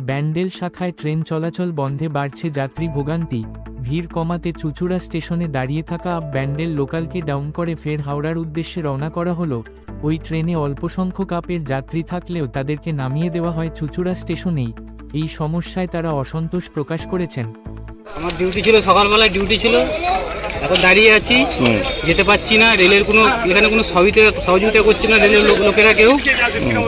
ব্যান্ডেল শাখায় ট্রেন চলাচল বন্ধে বাড়ছে যাত্রী ভোগান্তি। ভিড় কমাতে চুচুড়া স্টেশনে দাঁড়িয়ে থাকা আপ ব্যান্ডেল লোকালকে ডাউন করে ফের হাওড়ার উদ্দেশ্যে রওনা করা হলো। ওই ট্রেনে অল্প সংখ্যক আপের যাত্রী থাকলেও তাদেরকে নামিয়ে দেওয়া হয় চুচুড়া স্টেশনেই। এই সমস্যায় তারা অসন্তোষ প্রকাশ করেছেন। আমার ডিউটি ছিল সকালবেলায় ডিউটি ছিল। এখন দাঁড়িয়ে আছি। যেতে পারছি না রেলের কোনো এখানে কোনো সহযোগিতা সহযোগিতা করছে না রেলের লোক- লোকেরা কেউ।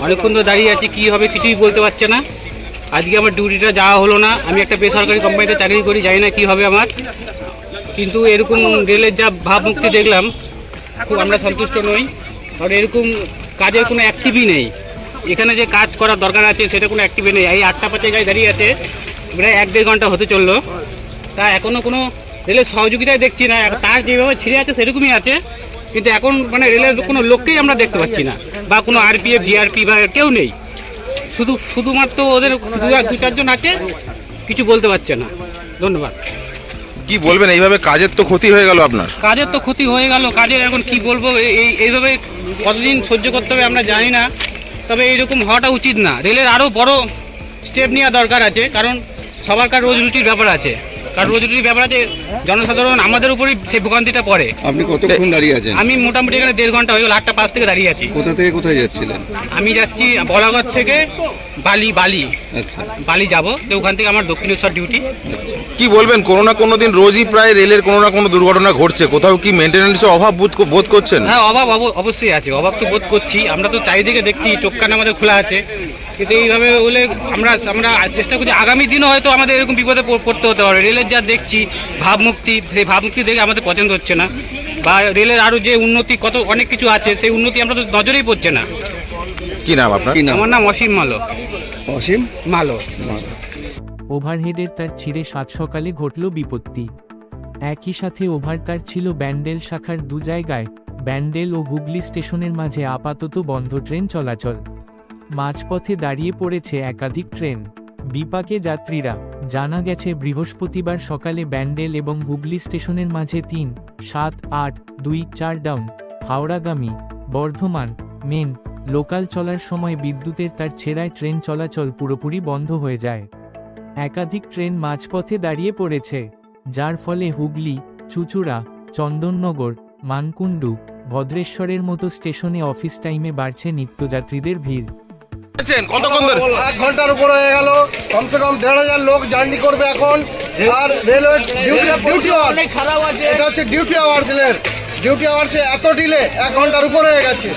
অনেকক্ষণ তো দাঁড়িয়ে আছি কি হবে কিছুই বলতে পারছে না। আজকে আমার ডিউটিটা যাওয়া হলো না। আমি একটা বেসরকারি কোম্পানিতে চাকরি করি, জানি না কি হবে আমার। কিন্তু এরকম রেলের যা ভাবমুক্তি দেখলাম, খুব আমরা সন্তুষ্ট নই। কারণ এরকম কাজের কোনো অ্যাক্টিভই নেই। এখানে যে কাজ করার দরকার আছে, সেটা কোনো অ্যাক্টিভই নেই। এই আটটা পাঁচে গাড়ি দাঁড়িয়ে আছে, প্রায় এক দেড় ঘণ্টা হতে চলল। তা এখনও কোনো রেলের সহযোগিতায় দেখছি না। তার যেভাবে ছিঁড়ে আছে, সেরকমই আছে। কিন্তু এখন মানে রেলের কোনো লোককেই আমরা দেখতে পাচ্ছি না। বা কোনো আরপিএফ জিআরপি বা কেউ নেই। শুধু শুধুমাত্র ওদের দু এক- দু চারজন আছে কিছু বলতে পারছে না। ধন্যবাদ। কি বলবেন? এইভাবে কাজের তো ক্ষতি হয়ে গেল আপনার। কাজের তো ক্ষতি হয়ে গেল কাজের এখন কি বলব? এই- এই এইভাবে কতদিন সহ্য করতে হবে আমরা জানি না তবে এইরকম হওয়াটা উচিত না। রেলের আরও বড় স্টেপ নেওয়া দরকার আছে কারণ সবার কার রোজ রুটির ব্যাপার আছে। কারণ রোজ রুটির ব্যাপার আছে জনসাধারণ আমাদের উপরেই সেই ভোগান্তিটা পড়ে আপনি কতক্ষণ দাঁড়িয়ে আছেন? আমি মোটামুটি এখানে দেড় ঘণ্টা হয়ে গেল আটটা পাঁচ থেকে দাঁড়িয়ে আছি। কোথা থেকে কোথায় যাচ্ছিলেন? আমি যাচ্ছি বলাগড় থেকে বালি বালি। আচ্ছা। বালি যাব তো ওখান থেকে আমার দক্ষিণেশ্বর ডিউটি কি বলবেন কোনো না কোনো দিন রোজই প্রায় রেলের কোনো না কোনো দুর্ঘটনা ঘটছে। কোথাও কি মেনটেন্যান্সের অভাব বোধ বোধ করছেন? হ্যাঁ অভাব অব- অবশ্যই আছে অভাব তো বোধ করছি। আমরা তো চারিদিকে দেখছি চোখ কান আমাদের খোলা আছে। কিন্তু এইভাবে হলে আমরা আমরা চেষ্টা করছি আগামী দিনও হয়তো আমাদের এরকম বিপদে পড়তে হতে পারে। রেলের যা দেখছি ভাবমুক্তি সেই ভাবমুক্তি দেখে আমাদের পছন্দ হচ্ছে না। বা রেলের আরও যে উন্নতি কত অনেক কিছু আছে সেই উন্নতি আমরা তো নজরেই পড়ছে না। কি নাম আপনার? আমার নাম অসীম মালো অসীম? মালো ওভারহেডের তার ছিঁড়ে সাত সকালে ঘটল বিপত্তি। একই সাথে ওভার তার ছিল ব্যান্ডেল শাখার দু জায়গায় ব্যান্ডেল ও হুগলি স্টেশনের মাঝে আপাতত বন্ধ ট্রেন চলাচল। মাঝপথে দাঁড়িয়ে পড়েছে একাধিক ট্রেন। বিপাকে যাত্রীরা, জানা গেছে বৃহস্পতিবার সকালে ব্যান্ডেল এবং হুগলি স্টেশনের মাঝে তিন, সাত, আট, দুই, চার ডাউন, হাওড়াগামী, বর্ধমান, মেন, লোকাল চলার সময় বিদ্যুতের তার ছেঁড়ায় ট্রেন চলাচল পুরোপুরি বন্ধ হয়ে যায়। একাধিক ট্রেন মাঝপথে দাঁড়িয়ে পড়েছে, যার ফলে হুগলি, চুচুড়া, চন্দননগর, মানকুণ্ডু, ভদ্রেশ্বরের মতো স্টেশনে অফিস টাইমে বাড়ছে নিত্যযাত্রীদের ভিড়। কতক্ষণ ধরে? এক ঘণ্টার উপর হয়ে গেল। কমসে কম দেড় হাজার লোক জার্নি করবে এখন। আর রেলওয়ে ডিউটি ডিউটি আওয়ার এটা হচ্ছে ডিউটি আওয়ার্স এর ডিউটি আওয়ার্সে এত ডিলে এক ঘণ্টার উপর হয়ে গেছে।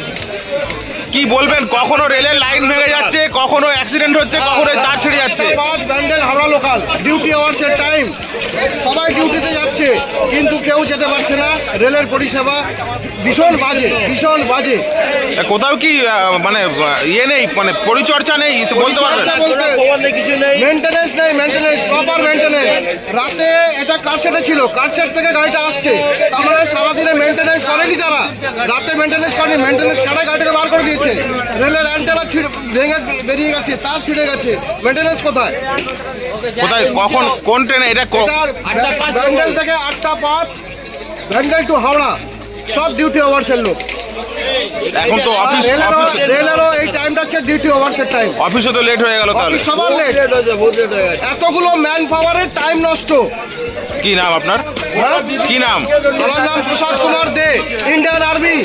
কি বলবেন? কখনো রেলের লাইন ভেঙে যাচ্ছে কখনো অ্যাক্সিডেন্ট হচ্ছে কখনো তার ছিঁড়ে যাচ্ছে। ব্যান্ডেল হাওড়া লোকাল ডিউটি আওয়ার্সের টাইম সবাই ডিউটিতে যাচ্ছে কিন্তু কেউ যেতে পারছে না। রেলের পরিষেবা ভীষণ বাজে ভীষণ বাজে। কোথাও কি মানে ইয়ে নেই মানে পরিচর্যা নেই বলতে পারবেন? মেনটেনেন্স নেই মেনটেনেন্স প্রপার মেনটেনেন্স রাতে এটা কারশেডে ছিল কারশেড থেকে গাড়িটা আসছে। তার মানে সারাদিনে মেনটেনেন্স করেনি তারা। রাতে মেনটেনেন্স করেনি মেনটেনেন্স ছাড়া গাড়িটাকে বার করে দিয়েছে। রেলের অ্যান্টেনা ছিঁড়ে ভেঙে বেরিয়ে গেছে তার ছিঁড়ে গেছে। মেনটেনেন্স কোথায়? কোথায়? কখন? কোন ট্রেনে এটা ব্যান্ডেল থেকে আটটা পাঁচ ব্যান্ডেল টু হাওড়া। সব ডিউটি আওয়ার্সের লোক। এখন তো অফিস রেলেরও এই টাইমটা হচ্ছে ডিউটি আওয়ার্সের টাইম অফিসে তো লেট হয়ে গেল তাহলে। সবার লেট এতগুলো ম্যান পাওয়ারের টাইম নষ্ট। কি নাম আপনার? হ্যাঁ? কি নাম? আমার নাম প্রসাদ কুমার দে ইন্ডিয়ান আর্মি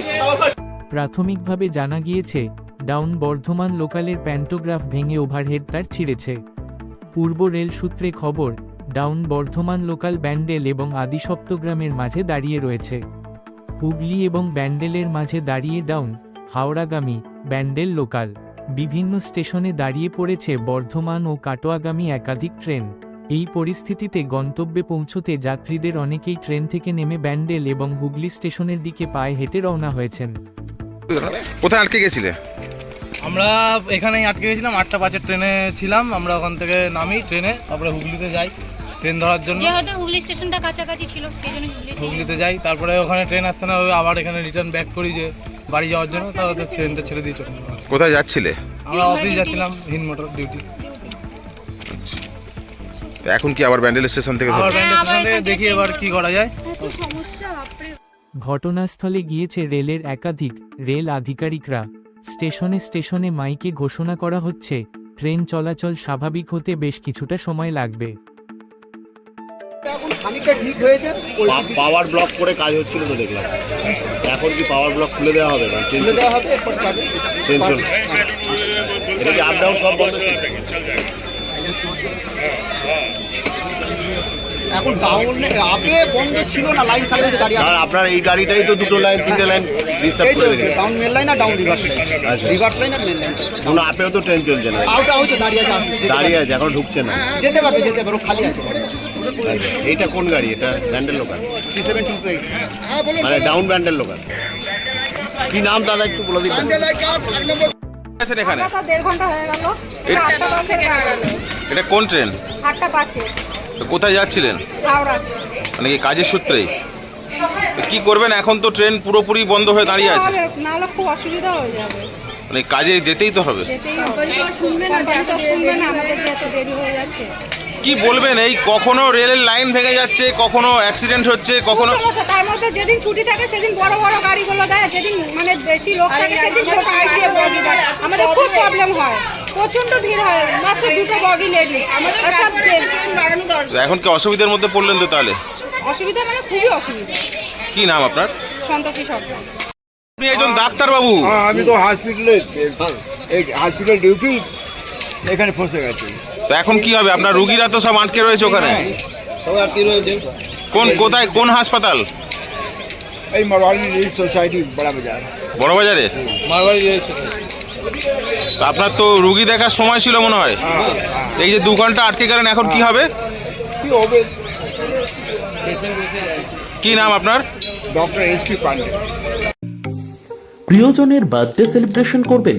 প্রাথমিকভাবে জানা গিয়েছে ডাউন বর্ধমান লোকালের প্যান্টোগ্রাফ ভেঙে ওভারহেড তার ছিঁড়েছে। পূর্ব রেল সূত্রে খবর ডাউন বর্ধমান লোকাল ব্যান্ডেল এবং আদিসপ্তগ্রামের মাঝে দাঁড়িয়ে রয়েছে। হুগলি এবং ব্যান্ডেলের মাঝে দাঁড়িয়ে ডাউন হাওড়াগামী ব্যান্ডেল লোকাল বিভিন্ন স্টেশনে দাঁড়িয়ে পড়েছে বর্ধমান ও কাটোয়াগামী একাধিক ট্রেন এই পরিস্থিতিতে গন্তব্যে পৌঁছতে যাত্রীদের অনেকেই ট্রেন থেকে নেমে ব্যান্ডেল এবং হুগলি স্টেশনের দিকে পায়ে হেঁটে রওনা হয়েছেন। কোথায় আটকে গেছিলে? আমরা এখানেই আটকে গেছিলাম আটটা পাঁচের ট্রেনে ছিলাম আমরা ওখান থেকে নামি ট্রেনে তারপরে হুগলিতে যাই। ট্রেন ধরার জন্য? যেহেতু হুগলি স্টেশনটা কাছাকাছি ছিল সেই জন্য হুগলিতে হুগলিতে যাই তারপরে ওখানে ট্রেন আসছে না ওই আবার এখানে রিটার্ন ব্যাক করি যে বাড়ি যাওয়ার জন্য তো ওদের ট্রেনটা ছেড়ে দিয়ে চলে কোথায় যাচ্ছিলে? আমরা অফিস যাচ্ছিলাম হিন মোটর ডিউটি তো এখন কি আবার ব্যান্ডেল স্টেশন থেকে আবার ব্যান্ডেল স্টেশন থেকে দেখি এবার কি করা যায়। ঘটনাস্থলে গিয়েছে রেলের একাধিক রেল আধিকারিকরা। স্টেশনে স্টেশনে মাইকে ঘোষণা করা হচ্ছে ট্রেন চলাচল স্বাভাবিক হতে বেশ কিছুটা সময় লাগবে। খানিকটা ঠিক হয়েছে পাওয়ার ব্লক করে কাজ হচ্ছিল তো দেখলাম। এখন কি পাওয়ার ব্লক খুলে দেওয়া হবে? না খুলে দেওয়া হবে এরপর যাবে ট্রেন এটা কি আপডাউন সব বন্ধ ছিল? এখন ডাউন আপে বন্ধ ছিল না লাইন খালি হয়েছে গাড়ি আর আপনার এই গাড়িটাই তো দুটো লাইন তিনটে লাইন ডিস্টার্ব করে রেখেছে ডাউন মেন লাইন আর ডাউন রিভার্স লাইন আচ্ছা। রিভার্স লাইন আর মেন লাইন কোনো আপেও তো ট্রেন চলছে না। আউটা হচ্ছে দাঁড়িয়ে আছে দাঁড়িয়ে আছে এখন ঢুকছে না। যেতে পারবে যেতে পারবে ও খালি আছে। এইটা কোন গাড়ি? এটা Bandel local? Three seven two মানে ডাউন ব্যান্ডেল লোকাল। কি নাম দাদা একটু বলে দিবেন? আছেন এখানে? দেড় ঘণ্টা হয়ে গেল। এটা- কোন ট্রেন আটটা পাঁচে। কোথায় যাচ্ছিলেন? মানে কি কাজের সূত্রেই? তো কি করবেন? এখন তো ট্রেন পুরোপুরি বন্ধ হয়ে দাঁড়িয়ে আছে। নাহলে নাহলে খুব অসুবিধা হয়ে যাবে। মানে কাজে যেতেই তো হবে। শুনবে না শুনবে না আমাদের দেরি হয়ে যাচ্ছে। কি বলবেন? এই কখনো রেলের লাইন ভেঙে যাচ্ছে কখনো অ্যাক্সিডেন্ট হচ্ছে কখনো সমস্যা। তার মধ্যে যেদিন ছুটি থাকে সেদিন বড় বড় গাড়িগুলো দেয় যেদিন মানে বেশি লোক থাকে সেদিন ছোট আইসিএ বগি দেয়। আমাদের খুব প্রবলেম হয়। প্রচণ্ড ভিড় হয়। মাত্র দুটো বগি লেডিস আমাদের সব ট্রেন বাড়ানো দরকার। এখন কি অসুবিধার মধ্যে পড়লেন তো তাহলে? অসুবিধা মানে খুবই অসুবিধা। কি নাম আপনার? সন্তোষী সরকার আপনি একজন ডাক্তার বাবু হ্যাঁ, আমি তো হসপিটালে এই হসপিটাল ডিউটি এখানে ফসে গেছি। তো এখন কি হবে? আপনার রুগীরা তো সব আটকে রয়েছে ওখানে? সবাই আর কি রয়েছে। কোন কোথায় কোন হাসপাতাল? এই মারওয়ারি রিলিফ সোসাইটি বড়া বাজার। বড় বাজারে? মারবাড়ি তো আপনার তো রুগী দেখার সময় ছিল মনে হয়। এই যে দু ঘণ্টা আটকে গেলেন এখন কি হবে? কি হবে? কি নাম আপনার? Doctor S P Pandey. প্রিয়জনের বার্থডে সেলিব্রেশন করবেন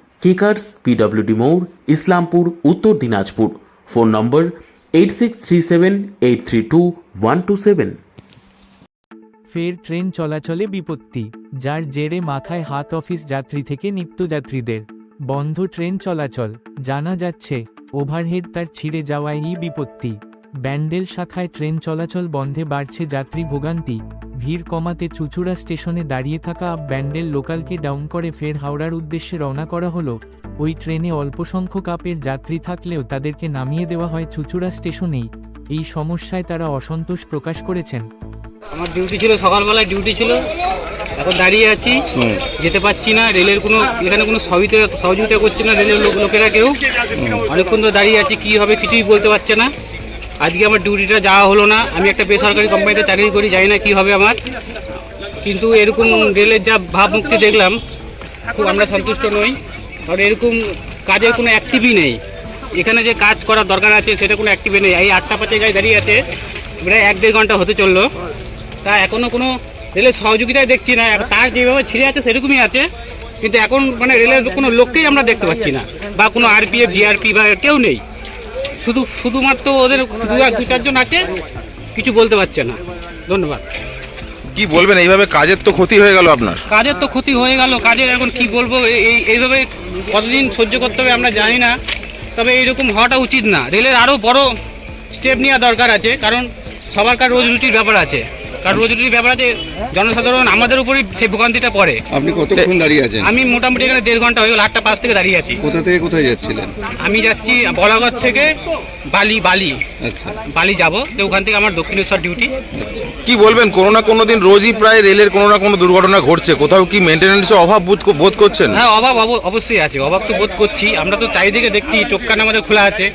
কেকার্স পিডব্লিউডি মোড় Islampur Uttar Dinajpur phone number eight six three seven eight three two one two seven ফের ট্রেন চলাচলে বিপত্তি, যার জেরে মাথায় হাত অফিস যাত্রী থেকে নিত্যযাত্রীদের বন্ধ ট্রেন চলাচল, জানা যাচ্ছে, ওভারহেড তার ছিঁড়ে যাওয়ায় এই বিপত্তি। ব্যান্ডেল শাখায় ট্রেন চলাচল বন্ধে বাড়ছে যাত্রী ভোগান্তি। ভিড় কমাতে চুচুড়া স্টেশনে দাঁড়িয়ে থাকা আপ ব্যান্ডেল লোকালকে ডাউন করে ফের হাওড়ার উদ্দেশ্যে রওনা করা হলো। ওই ট্রেনে অল্প সংখ্যক আপের যাত্রী থাকলেও তাদেরকে নামিয়ে দেওয়া হয় চুচুড়া স্টেশনেই। এই সমস্যায় তারা অসন্তোষ প্রকাশ করেছেন। আমার ডিউটি ছিল সকালবেলায় ডিউটি ছিল। এখন দাঁড়িয়ে আছি। যেতে পারছি না রেলের কোনো এখানে কোনো সহযোগিতা সহযোগিতা করছে না রেলের লোক লোকেরা কেউ। অনেকক্ষণ তো দাঁড়িয়ে আছি কি হবে কিছুই বলতে পারছে না। আজকে আমার ডিউটিটা যাওয়া হলো না। আমি একটা বেসরকারি কোম্পানিতে চাকরি করি, জানি না কি হবে আমার। কিন্তু এরকম রেলের যা ভাবমুক্তি দেখলাম, খুব আমরা সন্তুষ্ট নই। কারণ এরকম কাজের কোনো অ্যাক্টিভই নেই। এখানে যে কাজ করার দরকার আছে, সেটা কোনো অ্যাক্টিভই নেই। এই আটটা পাঁচে গাড়ি দাঁড়িয়ে আছে, প্রায় এক দেড় ঘণ্টা হতে চলল। তা এখনও কোনো রেলের সহযোগিতায় দেখছি না। তার যেভাবে ছিঁড়ে আছে, সেরকমই আছে। কিন্তু এখন মানে রেলের কোনো লোককেই আমরা দেখতে পাচ্ছি না। বা কোনো আরপিএফ জিআরপি বা কেউ নেই। শুধু শুধুমাত্র ওদের দু চারজন আছে কিছু বলতে পারছে না। ধন্যবাদ। কি বলবেন? এইভাবে কাজের তো ক্ষতি হয়ে গেল আপনার। কাজের তো ক্ষতি হয়ে গেল। কাজের এখন কি বলব? এই- এই এইভাবে কতদিন সহ্য করতে হবে আমরা জানি না। তবে এইরকম হওয়াটা উচিত না। রেলের আরও বড় স্টেপ নেওয়া দরকার আছে কারণ সবার কার রোজ রুটির ব্যাপার আছে। কারণ রোজ ব্যাপারে জনসাধারণ আমাদের উপরই সেই ভোগান্তিটা পড়ে। আপনি কতক্ষণ দাঁড়িয়ে আছেন? আমি মোটামুটি এখানে দেড় ঘণ্টা হয়ে গেল আটটা পাঁচ থেকে দাঁড়িয়ে আছি। কোথা থেকে কোথায় যাচ্ছিলেন? আমি যাচ্ছি বলাগড় থেকে বালি বালি। বালি যাব তো ওখান থেকে আমার দক্ষিণেশ্বর ডিউটি কি বলবেন? কোনো না কোনো দিন রোজই প্রায় রেলের কোনো না কোনো দুর্ঘটনা ঘটছে। কোথাও কি মেনটেন্যান্সের অভাব বোধ বোধ করছেন? হ্যাঁ অভাব অব- অবশ্যই আছে অভাব তো বোধ করছি। আমরা তো চারিদিকে দেখছি চোখ কান আমাদের খোলা আছে।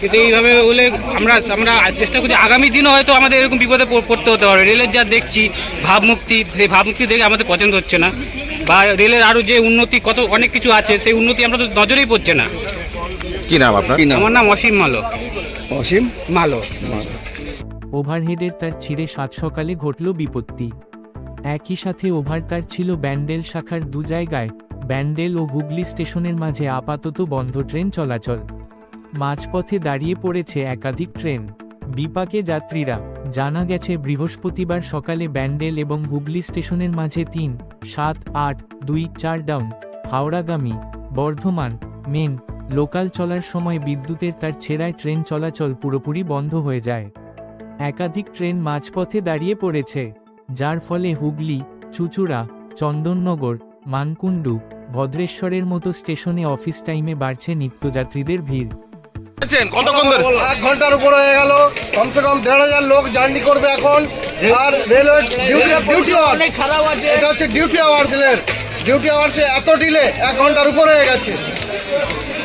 কিন্তু এইভাবে হলে আমরা আমরা চেষ্টা করছি আগামী দিনও হয়তো আমাদের এরকম বিপদে পড়- পড়তে হতে পারে। রেলের যা দেখছি ভাবমুক্তি সেই ভাবমুক্তি দেখে আমাদের পছন্দ হচ্ছে না। বা রেলের আরও যে উন্নতি কত অনেক কিছু আছে সেই উন্নতি আমরা তো নজরেই পড়ছে না। কি নাম আপনার? আমার নাম অসীম মালো অসীম মালো। ওভারহেডের তার ছিঁড়ে সাত সকালে ঘটল বিপত্তি। একই সাথে ওভার তার ছিল ব্যান্ডেল শাখার দু জায়গায়, ব্যান্ডেল ও হুগলি স্টেশনের মাঝে আপাতত বন্ধ ট্রেন চলাচল। মাঝপথে দাঁড়িয়ে পড়েছে একাধিক ট্রেন। বিপাকে যাত্রীরা, জানা গেছে বৃহস্পতিবার সকালে ব্যান্ডেল এবং হুগলি স্টেশনের মাঝে তিন, সাত, আট, দুই, চার ডাউন, হাওড়াগামী, বর্ধমান, মেন লোকাল চলার সময় বিদ্যুতের তার ছেঁড়ায় ট্রেন চলাচল পুরোপুরি বন্ধ হয়ে যায়। একাধিক ট্রেন মাঝপথে দাঁড়িয়ে পড়েছে যার ফলে হুগলি চুচুড়া চন্দননগর মানকুণ্ডু ভদ্রেশ্বরের মতো স্টেশনে অফিস টাইমে বাড়ছে নিত্যযাত্রীদের ভিড়। আছেন? কতক্ষণ ধরে এক ঘণ্টার উপর হয়ে গেল। কমসে কম দেড় হাজার লোক জার্নি করবে এখন। আর রেলওয়ে ডিউটি ডিউটি আওয়ার এটা হচ্ছে ডিউটি আওয়ার্স এর ডিউটি আওয়ার্সে এত ডিলে এক ঘণ্টার উপর হয়ে গেছে।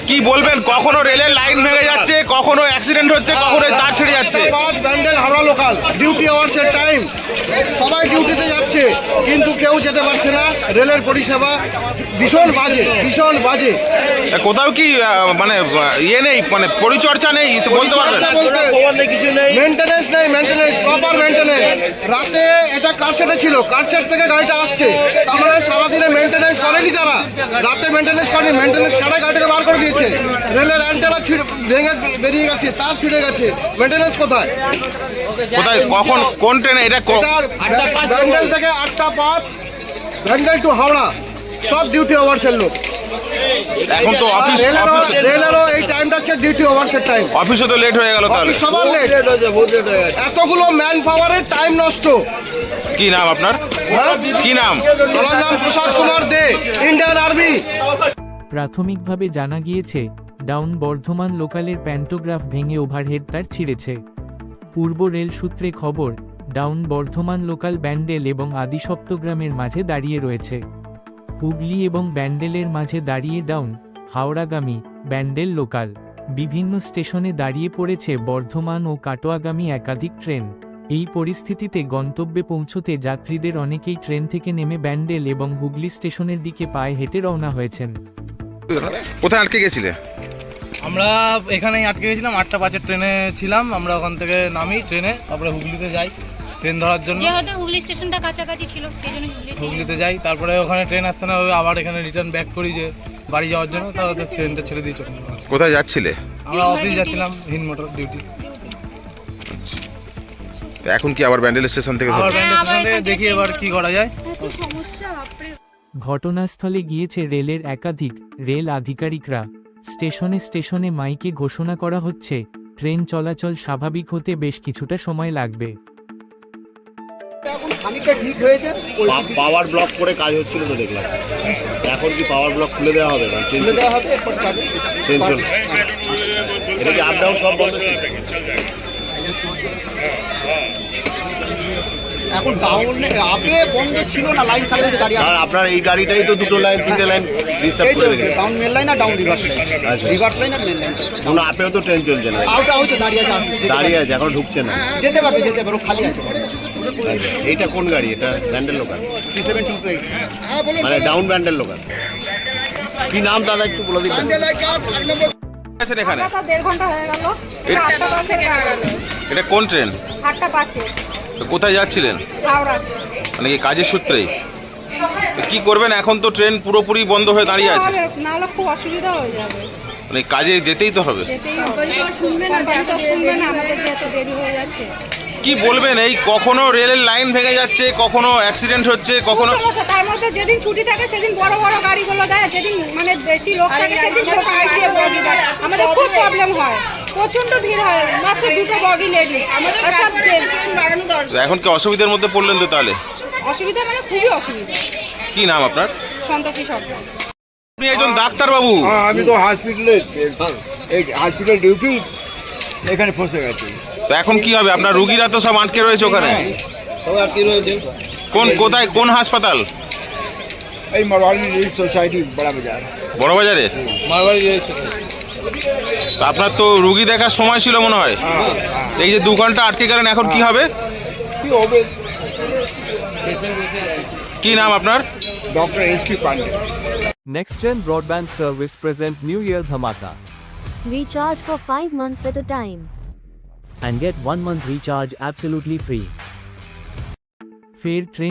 কি বলবেন? কখনো রেলের লাইন ভেঙে যাচ্ছে কখনো অ্যাক্সিডেন্ট হচ্ছে কখনো তার ছেড়ে যাচ্ছে। ব্যান্ডেল হাওড়া লোকাল ডিউটি আওয়ার্সের টাইম সবাই ডিউটিতে যাচ্ছে কিন্তু কেউ যেতে পারছে না। রেলের পরিষেবা ভীষণ বাজে ভীষণ বাজে। কোথাও কি মানে ইয়ে নেই মানে পরিচর্যা নেই বলতে পারবেন? মেনটেনেন্স নেই মেনটেনেন্স প্রপার মেনটেনেন্স রাতে এটা কারশেডে ছিল? কারশেড থেকে গাড়িটা আসছে? তার মানে সারাদিনে মেনটেনেন্স করেনি তারা। রাতে মেনটেনেন্স করেনি মেনটেনেন্স ছাড়া গাড়িটাকে বার করে দিয়েছে। রেলের অ্যান্টেনা ছিঁড়ে ভেঙে বেরিয়ে গেছে তার ছিঁড়ে গেছে। মেনটেনেন্স কোথায়? কোথায়? কখন? কোন ট্রেনে? এটা ব্যান্ডেল থেকে আটটা পাঁচ ব্যান্ডেল টু হাওড়া। সব ডিউটি আওয়ার্সের লোক। এখন তো অফিস রেলেরও এই টাইমটা হচ্ছে ডিউটি আওয়ার্সের টাইম অফিসও তো লেট হয়ে গেল তাহলে। সবার লেট এতগুলো ম্যান পাওয়ারের টাইম নষ্ট। কি নাম আপনার? হ্যাঁ? কি নাম? আমার নাম প্রসাদ কুমার দে ইন্ডিয়ান আর্মি প্রাথমিকভাবে জানা গিয়েছে, ডাউন বর্ধমান লোকালের প্যান্টোগ্রাফ ভেঙে ওভারহেড তার ছিঁড়েছে। পূর্ব রেল সূত্রে খবর, ডাউন বর্ধমান লোকাল ব্যান্ডেল এবং আদিসপ্তগ্রামের মাঝে দাঁড়িয়ে রয়েছে। হুগলি এবং ব্যান্ডেলের মাঝে দাঁড়িয়ে ডাউন, হাওড়াগামী, ব্যান্ডেল লোকাল। বিভিন্ন স্টেশনে দাঁড়িয়ে পড়েছে বর্ধমান ও কাটোয়াগামী একাধিক ট্রেন। এই পরিস্থিতিতে গন্তব্যে পৌঁছতে যাত্রীদের অনেকেই ট্রেন থেকে নেমে ব্যান্ডেল এবং হুগলি স্টেশনের দিকে পায়ে হেঁটে রওনা হয়েছেন। কোথায় আটকে গেছিলে? আমরা এখানেই আটকে গেছিলাম আটটা পাঁচের ট্রেনে ছিলাম। আমরা ওখান থেকে নামি ট্রেনে তারপরে হুগলিতে যাই ট্রেন ধরার জন্য। যেহেতু হুগলি স্টেশনটা কাছাকাছি ছিল সেই জন্য হুগলিতে যাই তারপরে ওখানে ট্রেন আসছে না আবার এখানে রিটার্ন ব্যাক করি যে বাড়ি যাওয়ার জন্য তাহলে ট্রেনটা ছেড়ে দিয়ে চলে কোথায় যাচ্ছিলে? আমরা অফিস যাচ্ছিলাম হিন মোটর ডিউটি এখন কি আবার ব্যান্ডেল স্টেশন থেকে আবার ব্যান্ডেল স্টেশন থেকে দেখি এবার কি করা যায়। সমস্যা ঘটনাস্থলে গিয়েছে রেলের একাধিক রেল আধিকারিকরা। স্টেশনে স্টেশনে মাইকে ঘোষণা করা হচ্ছে ট্রেন চলাচল স্বাভাবিক হতে বেশ কিছুটা সময় লাগবে। খানিকটা ঠিক হয়েছে। পাওয়ার ব্লক করে কাজ হচ্ছিল তো দেখলাম। এখন কি পাওয়ার ব্লক খুলে দেওয়া হবে? না খুলে দেওয়া হবে ট্রেন চলবে এটা কি আপ ডাউন সব বন্ধ ছিল? এখন ডাউনে আপে বন্ধ ছিল না লাইন খালি হয়েছে গাড়ি আর আপনার এই গাড়িটাই তো দুটো লাইন তিনটে লাইন ডিস্টার্ব করে রেখেছে ডাউন মেন লাইন আর ডাউন রিভার্স লাইন আচ্ছা। রিভার্স লাইন আর মেন লাইন কোনো আপেও তো ট্রেন চলছে না। আউটা হচ্ছে দাঁড়িয়ে আছে। দাঁড়িয়ে আছে এখন ঢুকছে না। যেতে পারবে যেতে পারবে ও খালি আছে। এইটা কোন গাড়ি? এটা Bandel local? Three seven two মানে ডাউন ব্যান্ডেল লোকাল। কি নাম দাদা একটু বলে দিবেন? আছেন এখানে? দেড় ঘণ্টা হয়ে গেল। এটা কোন ট্রেন আটটা পাঁচে। তো কোথায় যাচ্ছিলেন? মানে কি কাজের সূত্রেই তো কি করবেন? এখন তো ট্রেন পুরোপুরি বন্ধ হয়ে দাঁড়িয়ে আছে। নাহলে নাহলে খুব অসুবিধা হয়ে যাবে। মানে কাজে যেতেই তো হবে। যেতেই কোম্পানি তো শুনবে না তো শুনবে না আমাদের যে এত দেরি হয়ে যাচ্ছে। কি বলবেন? এই কখনো রেলের লাইন ভেঙে যাচ্ছে কখনো অ্যাক্সিডেন্ট হচ্ছে কখনো সমস্যা। তার মধ্যে যেদিন ছুটি থাকে সেদিন বড় বড় গাড়িগুলো দেয় যেদিন মানে বেশি লোক থাকে সেদিন ছোট আইসিএ বগি আমাদের খুব প্রবলেম হয়। প্রচণ্ড ভিড় হয়। মাত্র দুটো বগি লেডিস আর সব বাড়ানো দরকার। এখন কি অসুবিধার মধ্যে পড়লেন তো তাহলে? অসুবিধা মানে খুবই অসুবিধা। কি নাম আপনার? সন্তোষী সরকার আপনি একজন ডাক্তার বাবু হ্যাঁ, আমি তো হসপিটালে এই হসপিটাল ডিউটি এখানে ফসে গেছি। তো এখন কি হবে? আপনার রুগীরা তো সব আটকে রয়েছে ওখানে? সবাই আটকে রয়েছে। কোন কোথায় কোন হাসপাতাল? এই মারওয়ারি রিলিফ সোসাইটি বড়া বাজার বড় বাজারে মারবাড়ি রয়েছে তো আপনার তো রুগী দেখার সময় ছিল মনে হয়। এই যে দু ঘণ্টা আটকে গেলেন এখন কি হবে? কি নাম আপনার? Doctor S P Pandey. Next gen broadband service present new year dhamaka recharge for five months at a time and get one month recharge absolutely free ফের ট্রেন